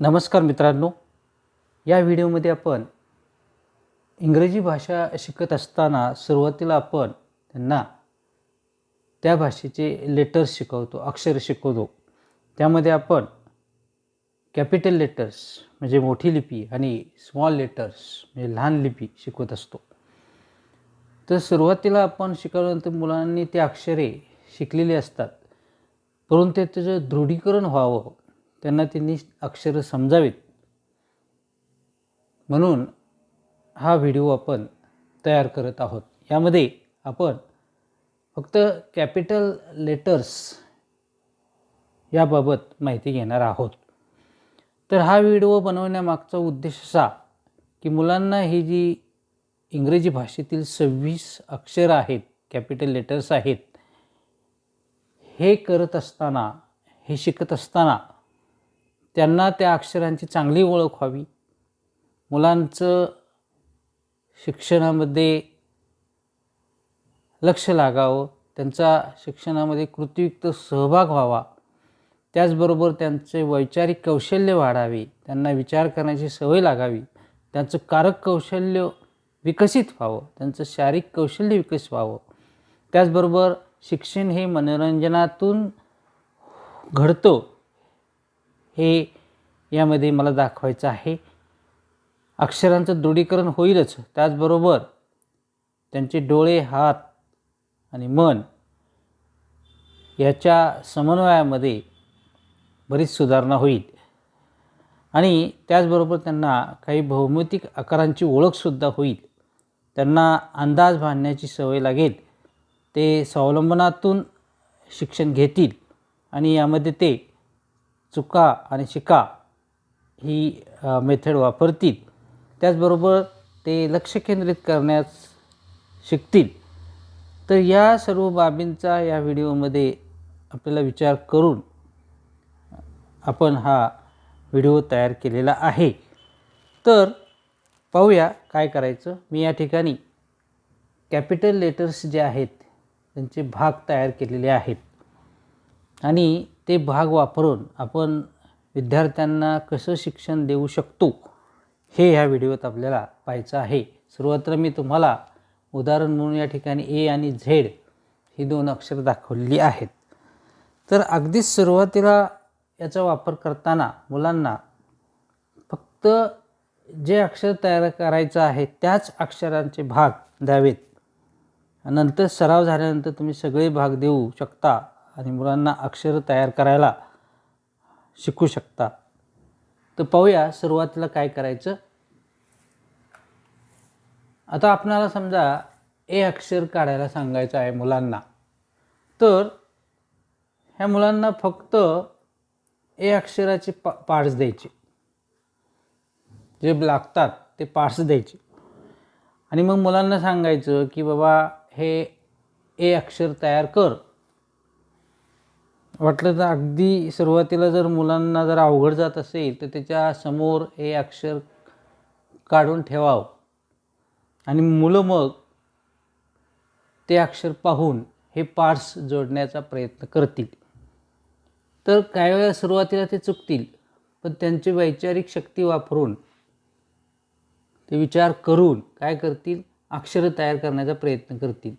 नमस्कार मित्रांनो. या व्हिडिओमध्ये आपण इंग्रजी भाषा शिकत असताना सुरुवातीला आपण त्यांना त्या भाषेचे लेटर्स शिकवतो अक्षर शिकवतो. त्यामध्ये आपण कॅपिटल लेटर्स म्हणजे मोठी लिपी आणि स्मॉल लेटर्स म्हणजे लहान लिपी शिकवत असतो. तर सुरुवातीला आपण शिकवल्यानंतर मुलांनी ते अक्षरे शिकलेली असतात. परंतु ते त्याचं दृढीकरण व्हावं त्यांना त्यांनी अक्षरं समजावीत. म्हणून हा व्हिडिओ आपण तयार करत आहोत. यामध्ये आपण फक्त कॅपिटल लेटर्स याबाबत माहिती घेणार आहोत. तर हा व्हिडिओ बनवण्यामागचा उद्देश असा की मुलांना ही जी इंग्रजी भाषेतील सव्वीस अक्षरं आहेत कॅपिटल लेटर्स आहेत हे करत असताना हे शिकत असताना त्यांना त्या अक्षरांची चांगली ओळख व्हावी. मुलांचं शिक्षणामध्ये लक्ष लागावं त्यांचा शिक्षणामध्ये कृतियुक्त सहभाग व्हावा. त्याचबरोबर त्यांचे वैचारिक कौशल्य वाढावे त्यांना विचार करण्याची सवय लागावी. त्यांचं कारक कौशल्य विकसित व्हावं त्यांचं शारीरिक कौशल्य विकसित व्हावं. त्याचबरोबर शिक्षण हे मनोरंजनातून घडतं. हे यामध्ये मला दाखवायचं आहे. अक्षरांचं दृढीकरण होईलच. त्याचबरोबर त्यांचे डोळे हात आणि मन याच्या समन्वयामध्ये बरीच सुधारणा होईल. आणि त्याचबरोबर त्यांना काही भौमितिक आकारांची ओळखसुद्धा होईल. त्यांना अंदाज बांधण्याची सवय लागेल. ते स्वावलंबनातून शिक्षण घेतील आणि यामध्ये ते चुका आणि शिका ही मेथड वापरतील. त्याचबरोबर ते लक्ष केंद्रित करण्यास शिकतील. तर या सर्व बाबींचा या व्हिडिओमध्ये आपल्याला विचार करून आपण हा व्हिडिओ तयार केलेला आहे. तर पाहूया काय करायचं. मी या ठिकाणी कॅपिटल लेटर्स जे आहेत त्यांचे भाग तयार केलेले आहेत. आणि ते भाग वापरून आपण विद्यार्थ्यांना कसं शिक्षण देऊ शकतो हे ह्या व्हिडिओत आपल्याला पाहायचं आहे. सुरुवातीला मी तुम्हाला उदाहरण म्हणून या ठिकाणी ए आणि झेड ही दोन अक्षरं दाखवलेली आहेत. तर अगदीच सुरुवातीला याचा वापर करताना मुलांना फक्त जे अक्षर तयार करायचं आहे त्याच अक्षरांचे भाग द्यावेत. नंतर सराव झाल्यानंतर तुम्ही सगळे भाग देऊ शकता. आणि मुलांना अक्षर तयार करायला शिकू शकता. तर पाहूया सुरुवातीला काय करायचं. आता आपणाला समजा ए अक्षर काढायला सांगायचं आहे मुलांना. तर ह्या मुलांना फक्त ए अक्षराचे पा पार्ट्स द्यायचे. जे लागतात ते पार्ट्स द्यायचे. आणि मग मुलांना सांगायचं की बाबा हे ए अक्षर तयार कर. वाटलं तर अगदी सुरुवातीला जर मुलांना जर अवघड जात असेल तर त्याच्यासमोर हे अक्षर काढून ठेवावं. आणि मुलं मग ते अक्षर पाहून हे पार्ट्स जोडण्याचा प्रयत्न करतील. तर काही वेळा सुरुवातीला ते चुकतील पण त्यांची वैचारिक शक्ती वापरून ते विचार करून काय करतील? अक्षरं तयार करण्याचा प्रयत्न करतील.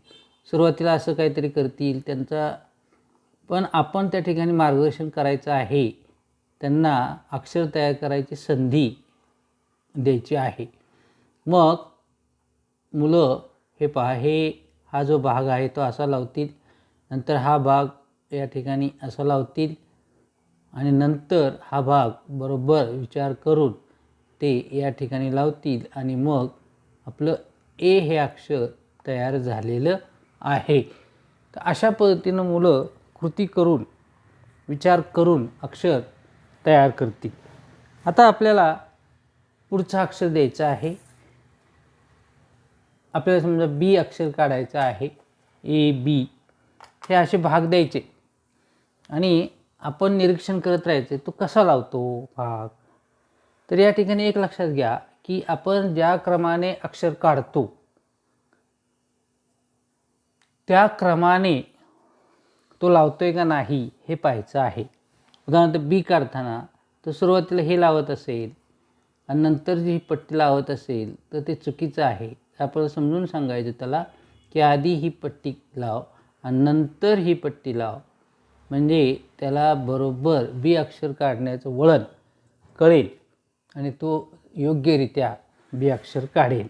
सुरुवातीला असं काहीतरी करतील त्यांचा पण आपण त्या ठिकाणी मार्गदर्शन करायचं आहे त्यांना अक्षर तयार करायची संधी द्यायची आहे. मग मुलं हे पहा हे हा जो भाग आहे तो असा लावतील नंतर हा भाग या ठिकाणी असा लावतील आणि नंतर हा भाग बरोबर विचार करून ते या ठिकाणी लावतील आणि मग आपलं ए हे अक्षर तयार झालेलं आहे. तर अशा पद्धतीनं मुलं कृती करून विचार करून अक्षर तयार करते आता आपल्याला पुढचं अक्षर द्यायचं आहे. आपल्याला समजा बी अक्षर काढायचं आहे. ए बी हे असे भाग द्यायचे. आणि आपण निरीक्षण करत राहायचे तो कसा लावतो भाग? तर या ठिकाणी एक लक्षात घ्या की आपण ज्या क्रमाने अक्षर काढतो त्या क्रमाने तो लावतोय का नाही हे पाहायचं आहे. उदाहरणार्थ बी काढताना तो सुरुवातीला हे लावत असेल आणि नंतर जी ही पट्टी लावत असेल तर ते चुकीचं आहे. आपल्याला समजून सांगायचं त्याला की आधी ही पट्टी लाव आणि नंतर ही पट्टी लाव. म्हणजे त्याला बरोबर बी अक्षर काढण्याचं वळण कळेल आणि तो योग्यरित्या बी अक्षर काढेल.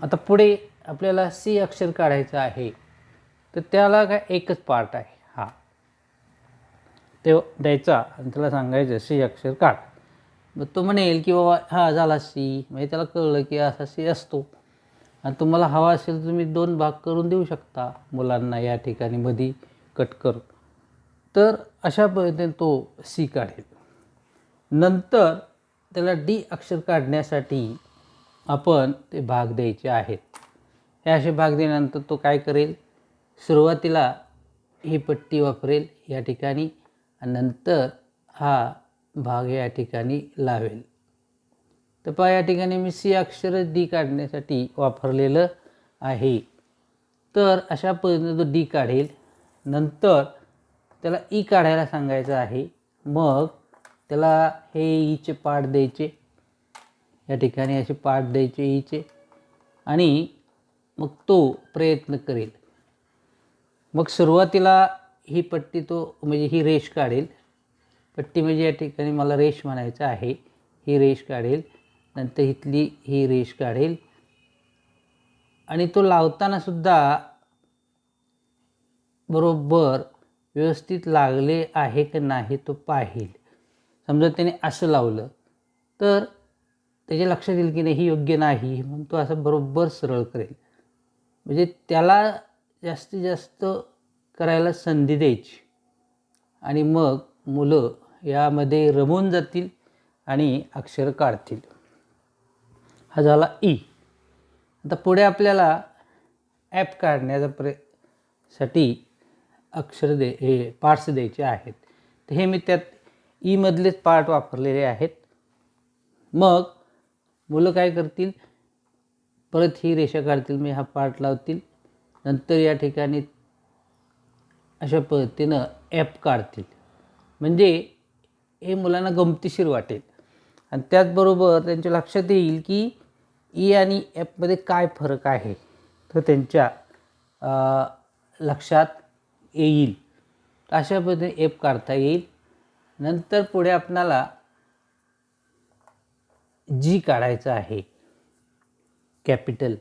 आता पुढे आपल्याला सी अक्षर काढायचं आहे. तर त्याला काय एकच पार्ट आहे. हा. ते द्यायचा आणि त्याला सांगायचं सी अक्षर काढ. मग तो म्हणेल की बाबा हा झाला सी. म्हणजे त्याला कळलं की असा सी असतो. आणि तुम्हाला हवा असेल तर तुम्ही दोन भाग करून देऊ शकता मुलांना या ठिकाणी मधी कट करून. तर अशा पद्धतीने तो सी काढेल. नंतर त्याला डी अक्षर काढण्यासाठी आपण ते भाग द्यायचे आहेत. हे असे भाग दिल्यानंतर तो काय करेल? सुरुवातीला ही पट्टी वापरेल या ठिकाणी नंतर हा भाग या ठिकाणी लावेल. तर पहा या ठिकाणी मी सी अक्षर डी काढण्यासाठी वापरलेलं आहे. तर अशा पद्धतीने तो डी काढेल. नंतर त्याला ई काढायला सांगायचं आहे. मग त्याला हे ईचे पाठ द्यायचे. या ठिकाणी असे पाठ द्यायचे ईचे. आणि मग तो प्रयत्न करेल. मग सुरुवातीला ही पट्टी तो म्हणजे ही रेष काढेल. पट्टी म्हणजे या ठिकाणी मला रेष म्हणायचं आहे. ही रेष काढेल. नंतर इथली ही रेष काढेल. आणि तो लावताना सुद्धा बरोबर व्यवस्थित लागले आहे की नाही तो पाहिल. समजा त्याने असं लावलं तर त्याच्या लक्षात येईल की नाही ही योग्य नाही. म्हणून तो असं बरोबर सरळ करेल. म्हणजे त्याला जास्तीत जास्त करायला संधी द्यायची. आणि मग मुलं यामध्ये रमून जातील आणि अक्षर काढतील. हा झाला ई आता पुढे आपल्याला ॲप काढण्याचा प्रसाठी अक्षर दे हे पार्ट्स द्यायचे आहेत. तर हे मी त्यात e ईमधलेच पार्ट वापरलेले आहेत. मग मुलं काय करतील? परत ही रेषा काढतील मी हा पार्ट लावतील. नंतर या ठिकाणी अशा पद्धतीनं ॲप काढतील. म्हणजे हे मुलांना गमतीशीर वाटेल. आणि त्याचबरोबर त्यांच्या लक्षात येईल की ई आणि ॲपमध्ये काय फरक आहे तर त्यांच्या लक्षात येईल. अशा पद्धतीने ॲप काढता येईल. नंतर पुढे आपणाला जी काढायचं आहे. कॅपिटल.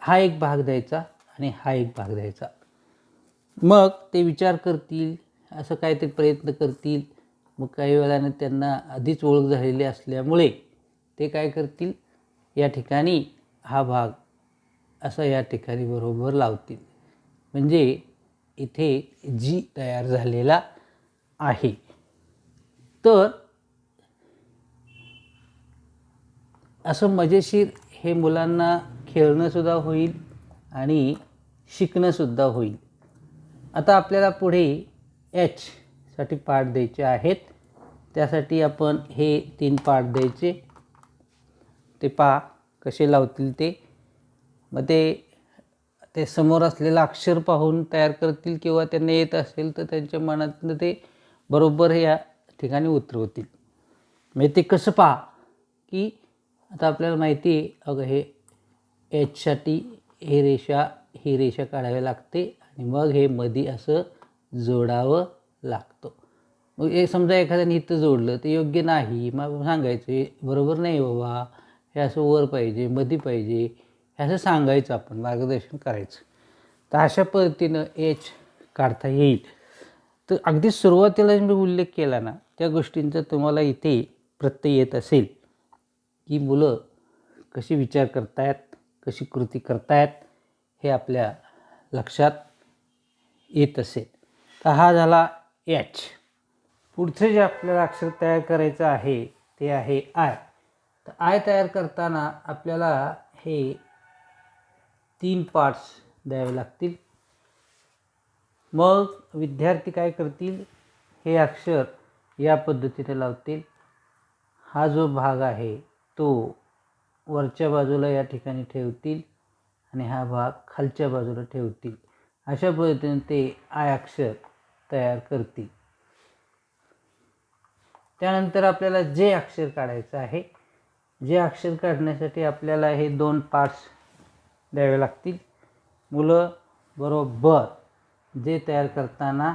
हा एक भाग द्यायचा आणि हा एक भाग द्यायचा. मग ते विचार करतील असं काहीतरी प्रयत्न करतील. मग काही वेळानं त्यांना आधीच ओळख झालेली असल्यामुळे ते काय करतील? या ठिकाणी हा भाग असा या ठिकाणी बरोबर लावतील. म्हणजे इथे जी तयार झालेला आहे. तर असं मजेशीर हे मुलांना खेळणंसुद्धा होईल आणि शिकणंसुद्धा होईल. आता आपल्याला पुढे एचसाठी पाठ द्यायचे आहेत. त्यासाठी आपण हे तीन पाठ द्यायचे. ते पा कसे लावतील ते. मग ते ते समोर असलेलं अक्षर पाहून तयार करतील किंवा त्यांना येत असेल तर त्यांच्या मनातनं ते बरोबर या ठिकाणी उतरवतील. म्हणजे ते कसं पहा? की आता आपल्याला माहिती आहे अगं हे एचसाठी हे रेषा ही रेषा काढावी लागते आणि मग हे मधी असं जोडावं लागतं. मग हे समजा एखाद्याने इथं जोडलं ते योग्य नाही. मग सांगायचं बरोबर नाही बाबा. हे असं वर पाहिजे मधी पाहिजे. हे असं सांगायचं आपण मार्गदर्शन करायचं. तर अशा पद्धतीनं एच काढता येईल. तर अगदी सुरुवातीला मी उल्लेख केला ना त्या गोष्टींचा तुम्हाला इथे प्रत्यय येत असेल. की मुलं कशी विचार करतायत कशी कृती करतायत हे आपल्या लक्षात येत असेल. तर हा झाला एच पुढचं जे आपल्याला अक्षर तयार करायचं आहे ते आहे आय तर आय तयार करताना आपल्याला हे तीन पार्ट्स द्यावे लागतील. मग विद्यार्थी काय करतील? हे अक्षर या पद्धतीने लावतील. हा जो भाग आहे तो वरच्या बाजूला या ठिकाणी ठेवतील आणि हा भाग खालच्या बाजूला ठेवतील. अशा पद्धतीने ते आय अक्षर तयार करतील. त्यानंतर आपल्याला जे अक्षर काढायचं आहे जे अक्षर काढण्यासाठी आपल्याला हे दोन पार्ट्स द्यावे लागतील. मुलं बरोबर जे तयार करताना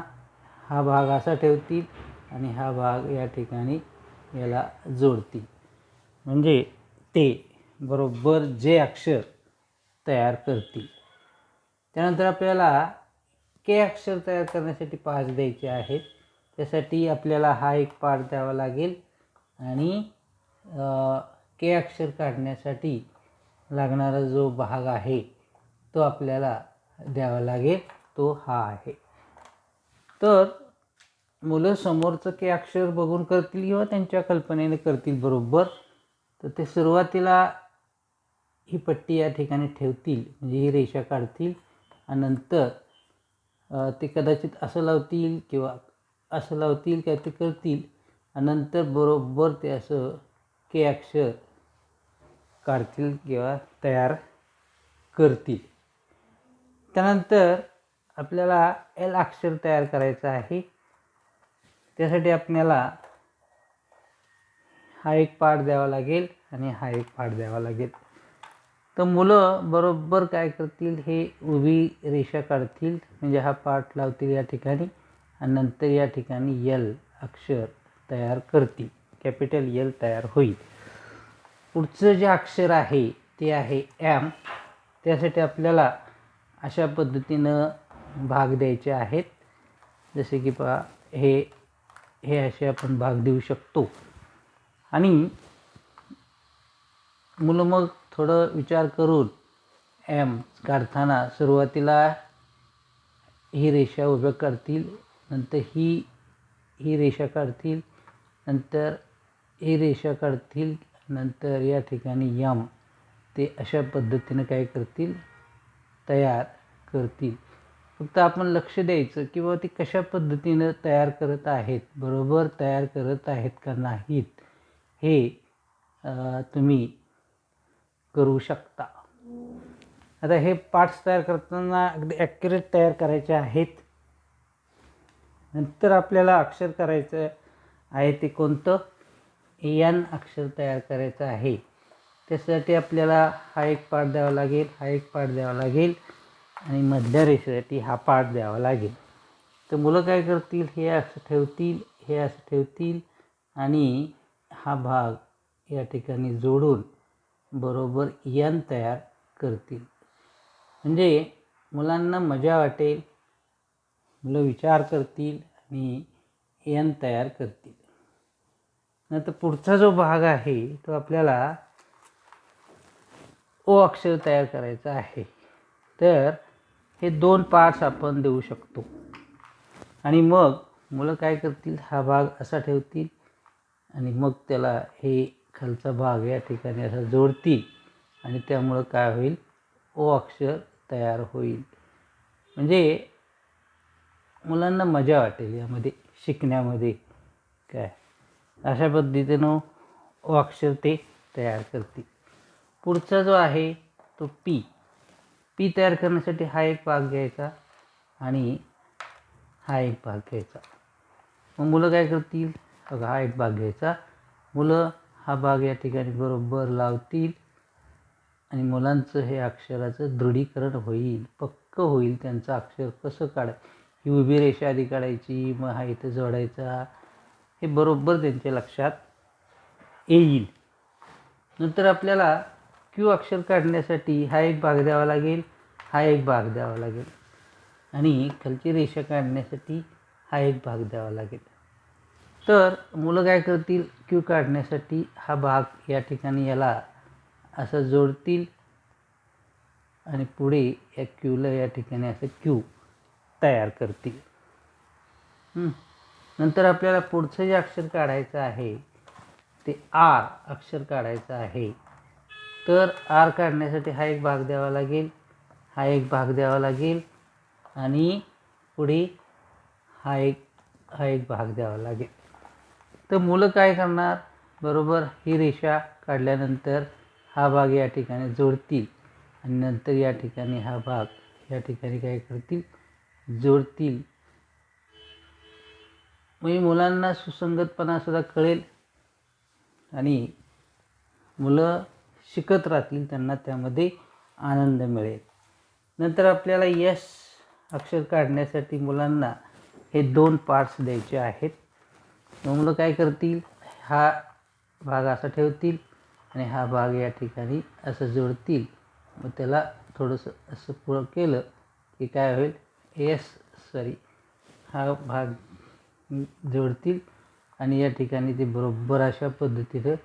हा भाग असा ठेवतील आणि हा भाग या ठिकाणी याला जोडतील. म्हणजे ते बरोबर जे अक्षर तयार करतील. त्यानंतर आपल्याला के अक्षर तयार करण्यासाठी पाच द्यायचे आहेत. त्यासाठी आपल्याला हा एक पाठ द्यावा लागेल. आणि के अक्षर काढण्यासाठी लागणारा जो भाग आहे तो आपल्याला द्यावा लागेल. तो हा आहे. तर मुलं समोरचं के अक्षर बघून करतील किंवा त्यांच्या कल्पनेने करतील बरोबर. तर ते सुरुवातीला ही पट्टी या ठिकाणी ठेवतील म्हणजे ही रेषा काढतील आणि नंतर ते कदाचित असं लावतील किंवा असं लावतील काय ते करतील आणि नंतर बरोबर ते असं के अक्षर काढतील किंवा तयार करतील. त्यानंतर आपल्याला एल अक्षर तयार करायचं आहे. त्यासाठी आपल्याला हा एक पाठ द्यावा लागेल आणि हा एक पाठ द्यावा लागेल. तर मुलं बरोबर काय करतील हे उभी रेषा काढतील म्हणजे हा पाठ लावतील या ठिकाणी आणि नंतर या ठिकाणी यल अक्षर तयार करतील कॅपिटल यल तयार होईल. पुढचं जे अक्षर आहे ते आहे एम त्यासाठी आपल्याला अशा पद्धतीनं भाग द्यायचे आहेत. जसे की पहा हे हे असे आपण भाग देऊ शकतो. आणि मुलं मग थोडं विचार करून एम काढताना सुरुवातीला ही रेषा उभ्या काढतील नंतर ही ही रेषा काढतील नंतर ही रेषा काढतील नंतर या ठिकाणी यम ते अशा पद्धतीनं काय करतील तयार करतील. फक्त आपण लक्ष द्यायचं किंवा ती कशा पद्धतीनं तयार करत आहेत बरोबर तयार करत आहेत का नाहीत हे तुम्ही करू शकता. आता हे पार्ट्स तयार करताना अगदी ॲक्युरेट तयार करायचे आहेत. नंतर आपल्याला अक्षर करायचं आहे ते कोणतं? एन अक्षर तयार करायचं आहे. त्यासाठी आपल्याला हा एक पार्ट द्यावा लागेल हा एक पार्ट द्यावा लागेल आणि मधल्या रेषेसाठी हा पार्ट द्यावा लागेल. तर मुलं काय करतील? हे असं ठेवतील हे असं ठेवतील आणि हा भाग या ठिकाणी जोडून बरोबर यन तयार करतील. म्हणजे मुलांना मजा वाटेल मुलं विचार करतील आणि यन तयार करतील. नंतर पुढचा जो भाग आहे तो आपल्याला ओ अक्षर तयार करायचा आहे. तर हे दोन पार्ट्स आपण देऊ शकतो. आणि मग मुलं काय करतील? हा भाग असा ठेवतील आणि मग त्याला हे खालचा भाग या ठिकाणी असा जोडतील आणि त्यामुळं काय होईल? ओ अक्षर तयार होईल. म्हणजे मुलांना मजा वाटेल यामध्ये शिकण्यामध्ये काय? अशा पद्धतीनं ओ अक्षर ते तयार करतील. पुढचा जो आहे तो पी. पी तयार करण्यासाठी हा एक भाग घ्यायचा आणि हा एक भाग घ्यायचा. मग मुलं काय करतील? बघा हा एक भाग घ्यायचा. मुलं हा भाग या ठिकाणी बरोबर लावतील आणि मुलांचं हे अक्षराचं दृढीकरण होईल पक्क होईल त्यांचं अक्षर कसं काढाय ही उभी रेषा आधी काढायची मग हा इथं जोडायचा. हे बरोबर त्यांच्या लक्षात येईल. नंतर आपल्याला क्यू अक्षर काढण्यासाठी हा एक भाग द्यावा लागेल हा एक भाग द्यावा लागेल. आणि खालची रेषा काढण्यासाठी हा एक भाग द्यावा लागेल. तर मुलं काय करतील? क्यू काढण्यासाठी हा भाग या ठिकाणी याला असं जोडतील आणि पुढे या क्यूला या ठिकाणी असं क्यू तयार करतील. नंतर आपल्याला पुढचं जे अक्षर काढायचं आहे ते आर अक्षर काढायचं आहे. तर आर काढण्यासाठी हा एक भाग द्यावा लागेल हा एक भाग द्यावा लागेल आणि पुढे हा एक हा एक भाग द्यावा लागेल. तर मुलं काय करणार? बरोबर ही रेषा काढल्यानंतर हा भाग या ठिकाणी जोडतील आणि नंतर या ठिकाणी हा भाग या ठिकाणी काय करतील? जोडतील. म्हणजे मुलांना सुसंगतपणासुद्धा कळेल आणि मुलं शिकत राहतील त्यांना त्यामध्ये आनंद मिळेल. नंतर आपल्याला यश अक्षर काढण्यासाठी मुलांना हे दोन पार्ट्स द्यायचे आहेत. मुलं काय करतील? हा भाग असा ठेवतील आणि हा भाग या ठिकाणी असं जोडतील. मग त्याला थोडंसं असं पुढं केलं की काय होईल? एस सॉरी हा भाग जोडतील आणि या ठिकाणी ते बरोबर अशा पद्धतीनं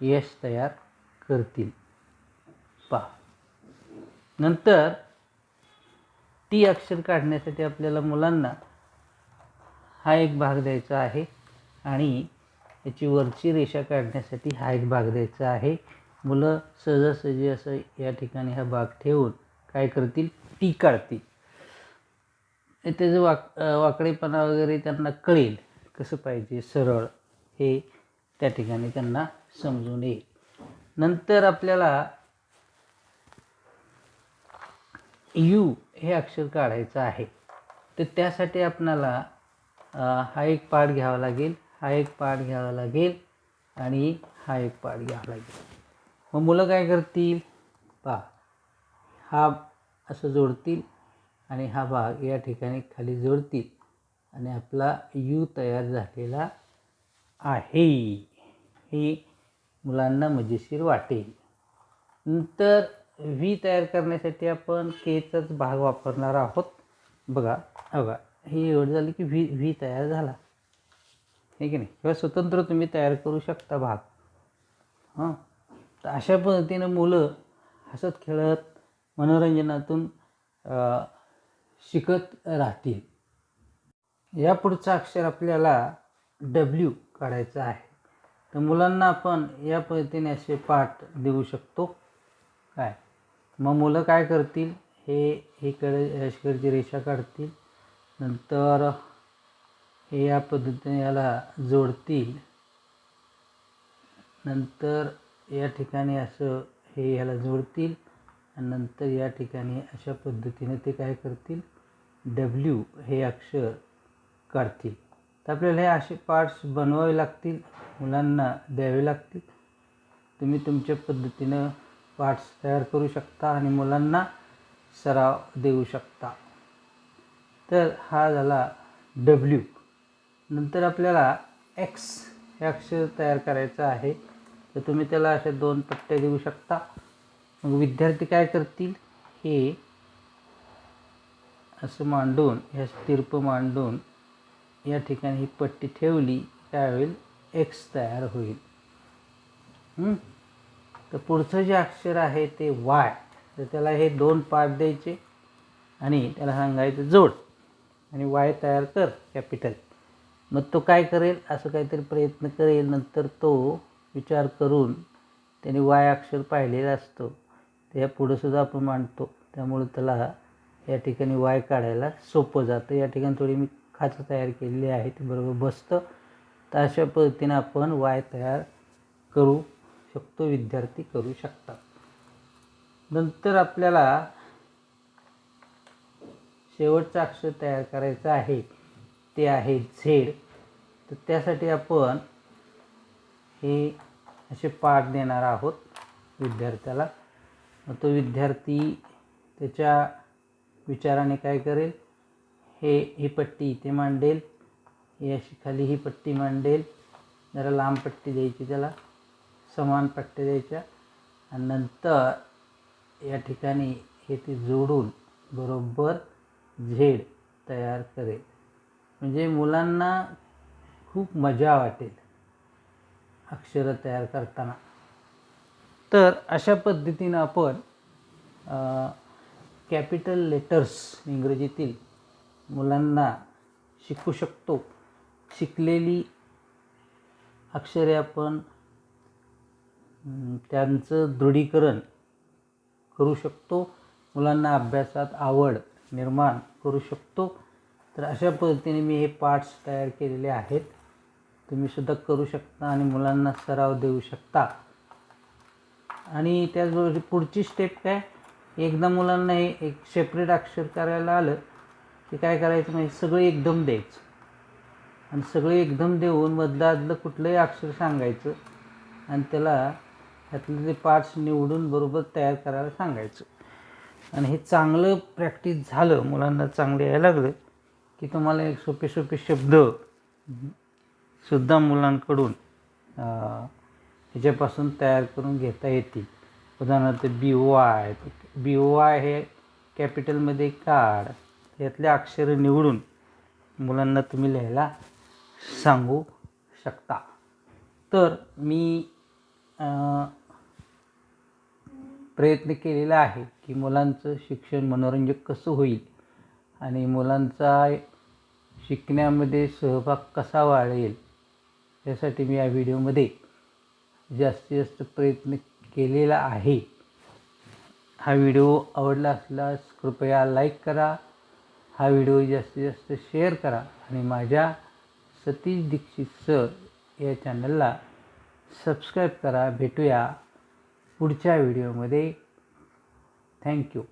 यश तयार करतील. पहा नंतर टी अक्षर काढण्यासाठी आपल्याला मुलांना हा एक भाग द्यायचा आहे. आणि त्याची वरची रेषा काढण्यासाठी हा एक भाग द्यायचा आहे. मुलं सहजासहजी असं या ठिकाणी हा भाग ठेवून काय करतील? टी काढतील. त्याचं वाक वाकडेपणा वगैरे त्यांना कळेल कसं पाहिजे सरळ हे त्या ठिकाणी त्यांना समजून येईल. नंतर आपल्याला यू हे अक्षर काढायचं आहे. तर त्यासाठी आपणाला हा एक पाठ घ्यावा लागेल. हा एक पाठ घ्यावा लागेल आणि हा एक पाठ घ्यावा लागेल. मग मुलं काय करतील? पहा हा असं जोडतील आणि हा भाग या ठिकाणी खाली जोडतील आणि आपला यू तयार झालेला आहे. हे मुलांना मजेशीर वाटेल. नंतर व्ही तयार करण्यासाठी आपण केचाच भाग वापरणार आहोत. बघा बघा ही एवढं झाली की व्ही व्ही तयार झाला. आहे की नाही? किंवा स्वतंत्र तुम्ही तयार करू शकता भाग. हां? तर अशा पद्धतीनं मुलं हसत खेळत मनोरंजनातून शिकत राहतील. यापुढचं अक्षर आपल्याला डब्ल्यू काढायचं आहे. तर मुलांना आपण या पद्धतीने असे पाठ देऊ शकतो. काय? मग मुलं काय करतील? हे इकडे अशीकडची रेषा काढतील. नंतर या पद्धतीने याला जोडतील. नंतर या ठिकाणी असं हे याला जोडतील आणि नंतर या ठिकाणी अशा पद्धतीने ते काय करतील? डब्ल्यू हे अक्षर काढतील. तर आपल्याला हे असे पार्ट्स बनवावे लागतील मुलांना द्यावे लागतील. तुम्ही तुमच्या पद्धतीनं पार्ट्स तयार करू शकता आणि मुलांना सराव देऊ शकता. तर हा झाला डब्ल्यू नंतर आपल्याला एक्स हे अक्षर तयार करायचं आहे. तर तुम्ही त्याला अशा दोन पट्ट्या देऊ शकता. मग विद्यार्थी काय करतील? हे असं मांडून ह्या तिरप मांडून या ठिकाणी ही पट्टी ठेवली काय होईल एक्स तयार होईल. तर पुढचं जे अक्षर आहे ते वाय तर त्याला हे दोन पार्ट द्यायचे आणि त्याला सांगायचं जोड. आणि वाय तयार कर कॅपिटल. मग तो काय करेल? असं काहीतरी प्रयत्न करेल. नंतर तो विचार करून त्याने वाय अक्षर पाहिलेला असतो. त्या पुढंसुद्धा आपण मांडतो. त्यामुळे त्याला या ठिकाणी वाय काढायला सोपं जातं. या ठिकाणी थोडी मी खाचं तयार केलेली आहे. ते बरोबर बसतं. तर अशा पद्धतीने आपण वाय तयार करू शकतो. विद्यार्थी करू शकतात. नंतर आपल्याला शेवटचं अक्षर तयार करायचं आहे. ते आहे झेड. तर त्यासाठी आपण हे असे पाठ देणार आहोत विद्यार्थ्याला. मग तो विद्यार्थी त्याच्या विचाराने काय करेल? हे ही पट्टी इथे मांडेल. हे अशी खाली ही पट्टी मांडेल. जरा लांब पट्टी द्यायची त्याला. समान पट्ट्या द्यायच्या. आणि नंतर या ठिकाणी हे ते जोडून बरोबर झेड तयार करेल. म्हणजे मुलांना खूप मजा वाटेल अक्षरं तयार करताना. तर अशा पद्धतीनं आपण कॅपिटल लेटर्स इंग्रजीतील मुलांना शिकू शकतो. शिकलेली अक्षरे आपण त्यांचं दृढीकरण करू शकतो. मुलांना अभ्यासात आवड निर्माण करू शकतो. तर अशा पद्धतीने मी हे पार्ट्स तयार केलेले आहेत. तुम्ही सुद्धा करू शकता आणि मुलांना सराव देऊ शकता. आणि त्याचबरोबर पुढची स्टेप काय? एकदा मुलांना हे एक सेपरेट अक्षर करायला आलं की काय करायचं? म्हणजे सगळं एकदम द्यायचं. आणि सगळे एकदम देऊन मधलं आदलं कुठलंही अक्षर सांगायचं आणि त्याला त्यातले ते पार्ट्स निवडून बरोबर तयार करायला सांगायचं. आणि हे चांगलं प्रॅक्टिस झालं. मुलांना चांगलं यायला लागलं. की तुम्हाला एक सोपे सोपे शब्द सुद्धा मुलांकडून ह्याच्यापासून तयार करून घेता येतील. उदाहरणार्थ B O I B O I हे कॅपिटलमध्ये काढ. यातले अक्षरं निवडून मुलांना तुम्ही लिहायला सांगू शकता. तर मी प्रयत्न केलेला आहे की मुलांचं शिक्षण मनोरंजक कसं होईल आणि मुलांचा शिकण्यामध्ये सहभाग कसा वाढेल यासाठी मी या व्हिडिओमध्ये जास्तीत जास्त प्रयत्न केलेला आहे. हा व्हिडिओ आवडला असल्यास कृपया लाईक करा हा व्हिडिओ जास्तीत जास्त शेअर करा आणि माझ्या सतीश दीक्षित सर या चॅनलला सबस्क्राईब करा. भेटूया पुढच्या व्हिडिओमध्ये. थँक्यू.